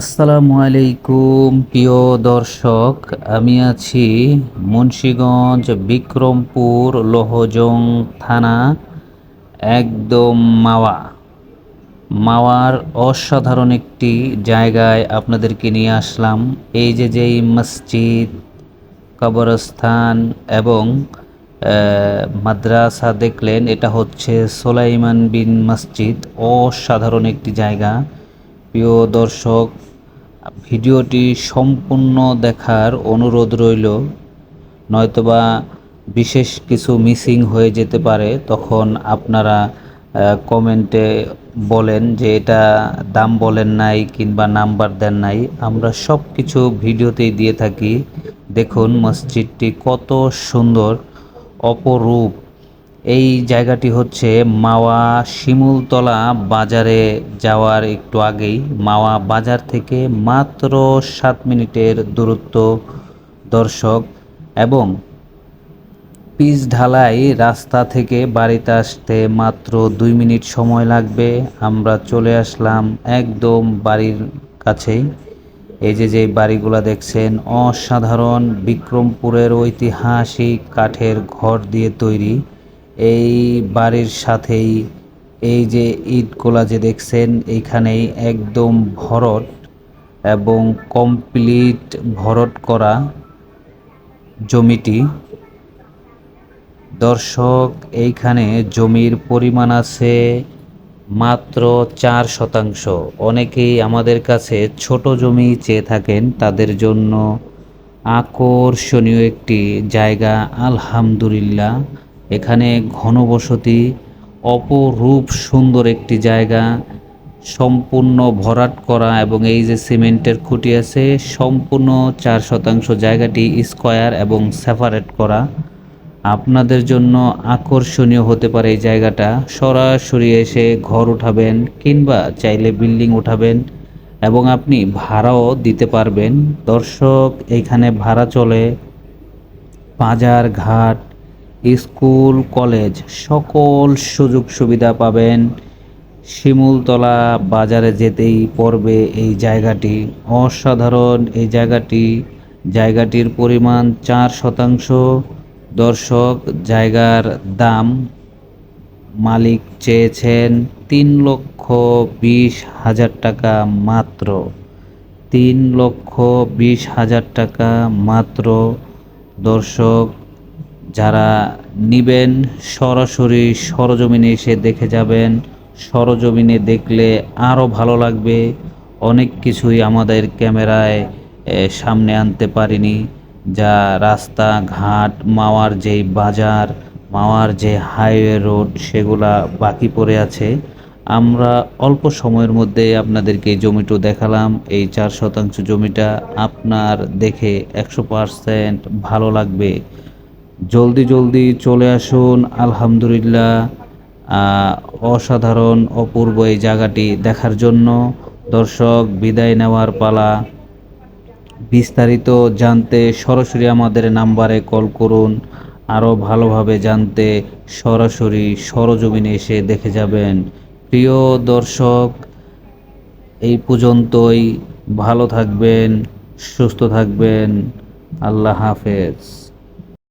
আসসালামু আলাইকুম, প্রিয় দর্শক। আমি আছি মুন্সীগঞ্জ বিক্রমপুর লোহজং থানা, একদম মাওয়া। মাওয়ার অসাধারণ একটি জায়গায় আপনাদেরকে নিয়ে আসলাম। এই যে যেই মসজিদ, কবরস্থান এবং মাদ্রাসা দেখলেন, এটা হচ্ছে সোলাইমান বিন মসজিদ। অসাধারণ একটি জায়গা। প্রিয় দর্শক, ভিডিওটি সম্পূর্ণ দেখার অনুরোধ রইল। নয়তোবা বিশেষ কিছু মিসিং হয়ে যেতে পারে, তখন আপনারা কমেন্টে বলেন যে এটা দাম বলেন নাই কিংবা নাম্বার দেন নাই। আমরা সব কিছু ভিডিওতেই দিয়ে থাকি। দেখুন, মসজিদটি কত সুন্দর, অপরূপ। এই জায়গাটি হচ্ছে মাওয়া শিমুলতলা বাজারে যাওয়ার একটু আগেই। মাওয়া বাজার থেকে মাত্র সাত মিনিটের দূরত্ব, দর্শক, এবং পিচ ঢালাই রাস্তা থেকে বাড়িতে আসতে মাত্র দুই মিনিট সময় লাগবে। আমরা চলে আসলাম একদম বাড়ির কাছেই। এই যে যে বাড়িগুলো দেখছেন, অসাধারণ বিক্রমপুরের ঐতিহাসিক কাঠের ঘর দিয়ে তৈরি। এই বাড়ির সাথেই এই যে ইটগুলা যে দেখছেন এইখানেই একদম ভরট এবং কমপ্লিট ভরট করা জমিটি। দর্শক, এইখানে জমির পরিমাণ আছে মাত্র চার শতাংশ। অনেকেই আমাদের কাছে ছোট জমি চেয়ে থাকেন, তাদের জন্য আকর্ষণীয় একটি জায়গা, আলহামদুলিল্লাহ। এখানে ঘনবসতি, অপরূপ সুন্দর একটি জায়গা, সম্পূর্ণ ভরাট করা এবং এই যে সিমেন্টের খুঁটি আছে, সম্পূর্ণ চার শতাংশ জায়গাটি স্কোয়ার এবং সেপারেট করা। আপনাদের জন্য আকর্ষণীয় হতে পারে এই জায়গাটা। সরাসরি এসে ঘর উঠাবেন কিংবা চাইলে বিল্ডিং উঠাবেন এবং আপনি ভাড়াও দিতে পারবেন। দর্শক, এখানে ভাড়া চলে। বাজার ঘাট স্কুল, কলেজ সকল সুযোগ সুবিধা পাবেন। শিমুলতলা বাজারে যেতেই পড়বে এই জায়গাটি। অসাধারণ এই জায়গাটি। জায়গাটির পরিমাণ চার শতাংশ। দর্শক, জায়গার দাম মালিক চেয়েছেন তিন লক্ষ বিশ হাজার টাকা মাত্র। তিন লক্ষ বিশ হাজার টাকা মাত্র। দর্শক যারা নিবেন, সরাসরি সরজমিনে এসে দেখে যাবেন। সরজমিনে দেখলে আরও ভালো লাগবে। অনেক কিছুই আমাদের ক্যামেরায় সামনে আনতে পারিনি। যা রাস্তা, ঘাট, মাওয়ার যেই বাজার, মাওয়ার যে হাইওয়ে রোড, সেগুলা বাকি পড়ে আছে। আমরা অল্প সময়ের মধ্যে আপনাদেরকে এই জমিটা দেখালাম। এই চার শতাংশ জমিটা আপনার দেখে একশো পারসেন্ট ভালো লাগবে। জলদি জলদি চলে আসুন। আলহামদুলিল্লাহ অসাধারণ, অপূর্ব এই জায়গাটি দেখার জন্য। দর্শক, বিদায় নেওয়ার পালা। বিস্তারিত জানতে সরাসরি আমাদের নাম্বারে কল করুন। আরও ভালোভাবে জানতে সরাসরি সরজমিনে এসে দেখে যাবেন। প্রিয় দর্শক, এই পর্যন্তই। ভালো থাকবেন, সুস্থ থাকবেন। আল্লাহ হাফেজ।